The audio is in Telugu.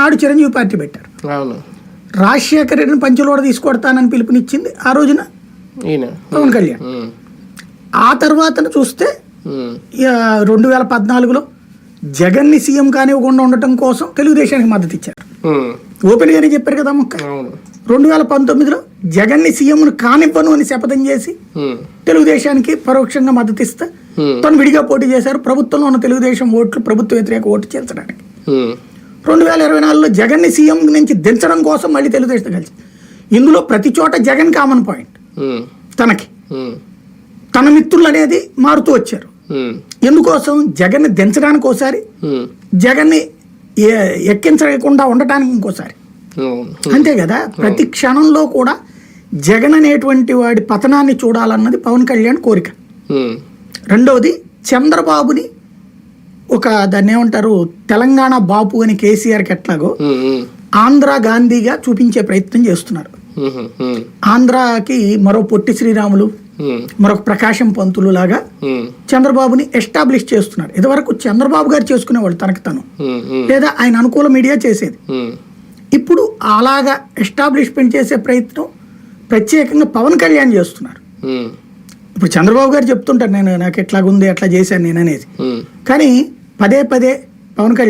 నాడు చిరంజీవి పార్టీ పెట్టారు. రాజశేఖర రెడ్డిని పంచలోడ తీసుకొడతానని పిలుపునిచ్చింది ఆ రోజున పవన్ కళ్యాణ్. ఆ తర్వాత చూస్తే రెండు వేల పద్నాలుగులో జగన్ని సీఎం కానివ్వకుండా ఉండటం కోసం తెలుగుదేశానికి మద్దతు ఇచ్చారు. ఉమ్, ఓపెన్గానే చెప్పారు కదా ముక్క రెండు వేల పంతొమ్మిదిలో జగన్ని సీఎంను కానివ్వను అని శపథం చేసి తెలుగుదేశానికి పరోక్షంగా మద్దతు ఇస్తే తను విడిగా పోటీ చేశారు. ప్రభుత్వంలో ఉన్న తెలుగుదేశం ఓట్లు ప్రభుత్వ వ్యతిరేక ఓటు చేర్చడానికి. రెండు వేల ఇరవై నాలుగులో జగన్ని సీఎం నుంచి దించడం కోసం మళ్ళీ తెలుగుదేశం కలిసి. ఇందులో ప్రతి చోట జగన్ కామన్ పాయింట్ తనకి. తన మిత్రులు అనేది మారుతూ వచ్చారు. ఎందుకోసం? జగన్ని దించడానికి ఒకసారి జగన్ని ఎక్కించకుండా ఉండటానికి ఇంకోసారి. అంతే కదా? ప్రతి క్షణంలో కూడా జగన్ అనేటువంటి వాడి పతనాన్ని చూడాలన్నది పవన్ కళ్యాణ్ కోరిక. రెండవది చంద్రబాబుని ఒక దాన్ని ఏమంటారు? తెలంగాణ బాపు అని కేసీఆర్కి ఎట్లాగో ఉమ్, ఉమ్, ఆంధ్ర గాంధీగా చూపించే ప్రయత్నం చేస్తున్నారు. ఆంధ్రాకి మరో పొట్టి శ్రీరాములు మరొక ప్రకాశం పంతులు లాగా చంద్రబాబుని ఎస్టాబ్లిష్ చేస్తున్నారు. ఇదివరకు చంద్రబాబు గారు చేసుకునేవాడు తనకు తను. లేదా ఆయన అనుకూల మీడియా చేసేది. ఇప్పుడు అలాగా ఎస్టాబ్లిష్మెంట్ చేసే ప్రయత్నం ప్రత్యేకంగా పవన్ కళ్యాణ్ చేస్తున్నారు. ఇప్పుడు చంద్రబాబు గారు చెప్తుంటారు నేను నాకు ఎట్లాగుంది ఎట్లా చేశాను నేను అనేది. కానీ పదే పదే పవన్ కళ్యాణ్